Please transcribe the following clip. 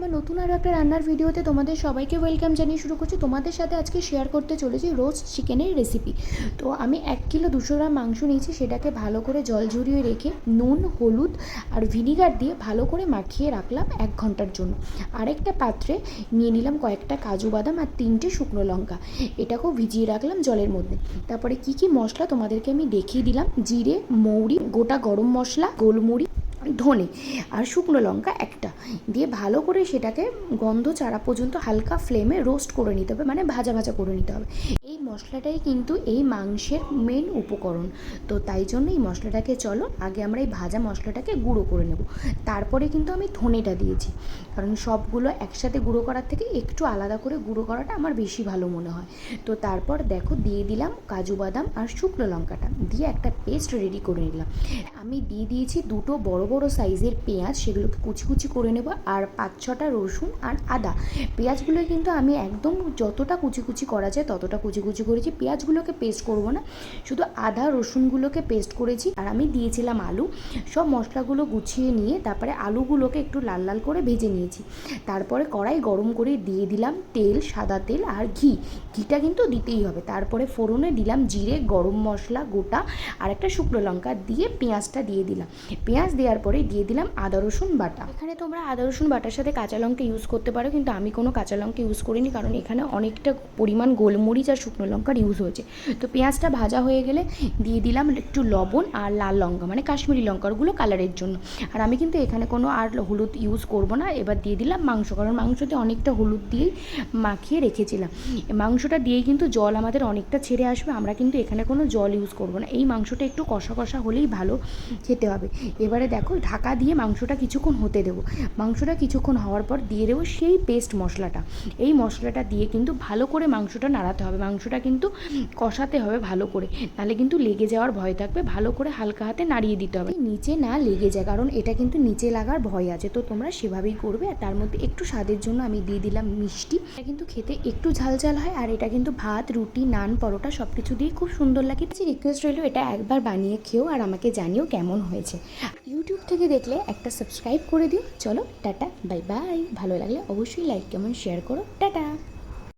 আমার নতুন আরও একটা রান্নার ভিডিওতে তোমাদের সবাইকে ওয়েলকাম জানিয়ে শুরু করছি। তোমাদের সাথে আজকে শেয়ার করতে চলেছি রোস্ট চিকেনের রেসিপি তো আমি এক কিলো দুশো গ্রাম মাংস নিয়েছি, সেটাকে ভালো করে জল ঝরিয়ে রেখে নুন, হলুদ আর ভিনিগার দিয়ে ভালো করে মাখিয়ে রাখলাম এক ঘণ্টার জন্য। আরেকটা পাত্রে নিয়ে নিলাম কয়েকটা কাজু বাদাম আর তিনটে শুকনো লঙ্কা। এটাকেও ভিজিয়ে রাখলাম জলের মধ্যে। তারপরে কি কি মশলা তোমাদেরকে আমি দেখিয়ে দিলাম? জিরে, মৌরি, গোটা গরম মশলা, গোলমরিচ, ধনে আর শুকনো লঙ্কা একটা। দিয়ে ভালো করে সেটাকে গন্ধ চারা পর্যন্ত হালকা ফ্লেমে রোস্ট করে নিতে হবে মানে ভাজা ভাজা করে নিতে হবে। এই মশলাটাই কিন্তু এই মাংসের মেন উপকরণ। তো তাই জন্য এই মশলাটাকে চলো, আগে আমরা এই ভাজা মশলাটাকে গুঁড়ো করে নেব। তারপরে কিন্তু আমি ধনেটা দিয়েছি। কারণ সবগুলো একসাথে গুঁড়ো করার থেকে একটু আলাদা করে গুঁড়ো করাটা আমার বেশি ভালো মনে হয়। তো তারপর দেখো দিয়ে দিলাম কাজু বাদাম আর শুকনো লঙ্কাটা। দিয়ে একটা পেস্ট রেডি করে নিলাম। আমি দিয়ে দিয়েছি দুটো বড় বড় সাইজের পেঁয়াজ, সেগুলোকে কুচি কুচি করে নেব। আর পাঁচ ছটা রসুন আর আদা। পেঁয়াজগুলো কিন্তু আমি একদম যতটা কুচি কুচি করা যায় ততটা কুচি কুচি করেছি। পেঁয়াজগুলোকে পেস্ট করব না, শুধু আদা, রসুনগুলোকে পেস্ট করেছি আর আমি দিয়েছিলাম আলু। সব মশলাগুলো গুছিয়ে নিয়ে তারপরে আলুগুলোকে একটু লাল লাল করে ভেজে নিয়েছি। তারপরে কড়াই গরম করে দিয়ে দিলাম তেল, সাদা তেল আর ঘি। ঘিটা কিন্তু দিতেই হবে। তারপরে ফোড়নে দিলাম জিরে, গরম মশলা, গোটা আর একটা শুকনো লঙ্কা দিয়ে পেঁয়াজটা দিয়ে দিলাম। পেঁয়াজ দেওয়ার পরে দিয়ে দিলাম আদা, রসুন বাটা। এখানে তোমরা আদা, রসুন, বাটার সাথে কাঁচা লঙ্কা ইউজ করতে পারো, কিন্তু আমি কোনো কাঁচা লঙ্কা ইউজ করিনি, কারণ এখানে অনেকটা পরিমাণ গোলমরিচ আর শুকনো লঙ্কার ইউজ হয়েছে। তো পেঁয়াজটা ভাজা হয়ে গেলে দিয়ে দিলাম একটু লবণ আর লাল লঙ্কা মানে কাশ্মীরি লঙ্কারগুলো কালারের জন্য। আর আমি কিন্তু এখানে কোনো আর হলুদ ইউজ করব না, এবার দিয়ে দিলাম মাংস, কারণ মাংসতে অনেকটা হলুদ দিয়েই মাখিয়ে রেখেছিলাম। মাংসটা দিয়েই কিন্তু জল আমাদের অনেকটা ছেড়ে আসবে, আমরা কিন্তু এখানে কোনো জল ইউজ করব না। এই মাংসটা একটু কষা কষা হলেই ভালো খেতে হবে। এবারে দেখো, ঢাকা দিয়ে মাংসটা কিছুক্ষণ হতে দেবো। মাংসটা কিছুক্ষণ হওয়ার পর দিয়ে দেবো সেই পেস্ট মশলাটা। এই মশলাটা দিয়ে কিন্তু ভালো করে মাংসটা নাড়াতে হবে। মাংসটা কিন্তু কষাতে হবে ভালো করে। নাহলে কিন্তু লেগে যাওয়ার ভয় থাকবে। ভালো করে হালকা হাতে নাড়িয়ে দিতে হবে। নিচে না লেগে যায়, কারণ এটা কিন্তু নিচে লাগার ভয় আছে। তো তোমরা সেভাবেই করবে। আর তার মধ্যে একটু স্বাদের জন্য আমি দিয়ে দিলাম মিষ্টি। এটা কিন্তু খেতে একটু ঝাল ঝাল হয়। আর এটা কিন্তু ভাত, রুটি, নান, পরোটা সব কিছু দিয়ে খুব সুন্দর লাগে। রিকোয়েস্ট রইল এটা একবার বানিয়ে খেও আর আমাকে জানিও কেমন হয়েছে। ইউটিউব থেকে দেখলে একটা সাবস্ক্রাইব করে দিও। চলো টাটা বাই বাই। ভালো লাগলে অবশ্যই লাইক কমেন্ট শেয়ার করো। টাটা!